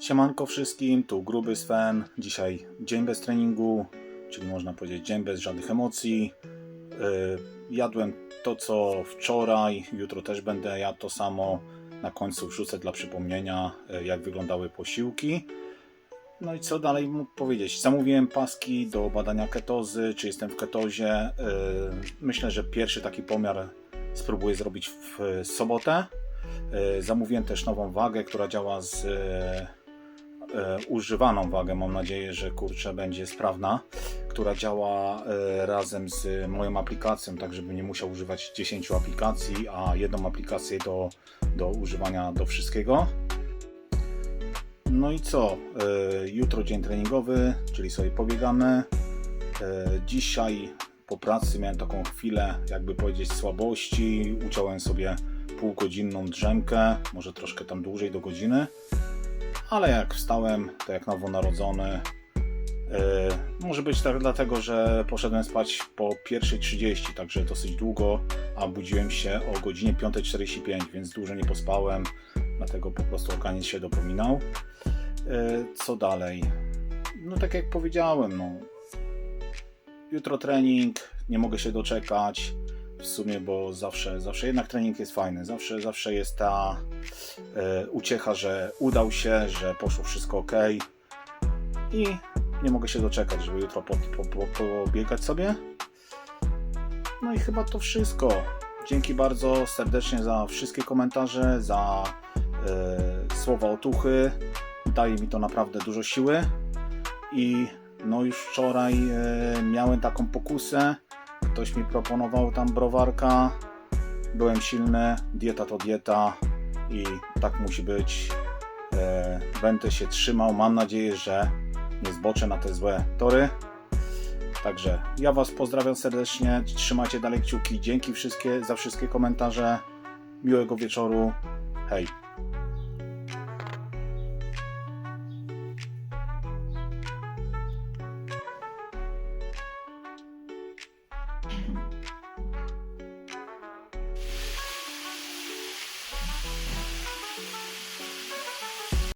Siemanko wszystkim, tu gruby Sven. Dzisiaj dzień bez treningu, czyli można powiedzieć dzień bez żadnych emocji. Yy, Jadłem to co wczoraj, jutro też będę jadł to samo. Na końcu wrzucę dla przypomnienia, yy, jak wyglądały posiłki. No i co dalej mógł powiedzieć? Zamówiłem paski do badania ketozy, czy jestem w ketozie. Yy, Myślę, że pierwszy taki pomiar spróbuję zrobić w sobotę. Zamówiłem też nową wagę, która działa z używaną wagę. Mam nadzieję, że kurczę będzie sprawna, która działa e, razem z moją aplikacją, tak żeby nie musiał używać 10 aplikacji, a jedną aplikację do, do używania do wszystkiego. No i co? E, Jutro dzień treningowy, czyli sobie pobiegamy. E, Dzisiaj po pracy miałem taką chwilę, jakby powiedzieć, słabości. Uciąłem sobie półgodzinną drzemkę, może troszkę tam dłużej do godziny. Ale jak wstałem, to jak nowonarodzony. Yy, może być tak dlatego, że poszedłem spać po 1.30, także dosyć długo, a budziłem się o godzinie 5.45, więc dużo nie pospałem, dlatego po prostu organizm się dopominał. Yy, co dalej? No tak jak powiedziałem, no, jutro trening, nie mogę się doczekać w sumie, bo zawsze, zawsze jednak trening jest fajny, zawsze, zawsze jest ta e, uciecha, że udał się, że poszło wszystko ok i nie mogę się doczekać, żeby jutro po, po, po, pobiegać sobie. No i chyba to wszystko. Dzięki bardzo serdecznie za wszystkie komentarze, za e, słowa otuchy. Daje mi to naprawdę dużo siły i no już wczoraj e, miałem taką pokusę. Ktoś mi proponował tam browarka. Byłem silny, dieta to dieta i tak musi być. E, będę się trzymał. Mam nadzieję, że nie zboczę na te złe tory. Także ja Was pozdrawiam serdecznie. Trzymajcie dalej kciuki. Dzięki wszystkie, za wszystkie komentarze. Miłego wieczoru. Hej.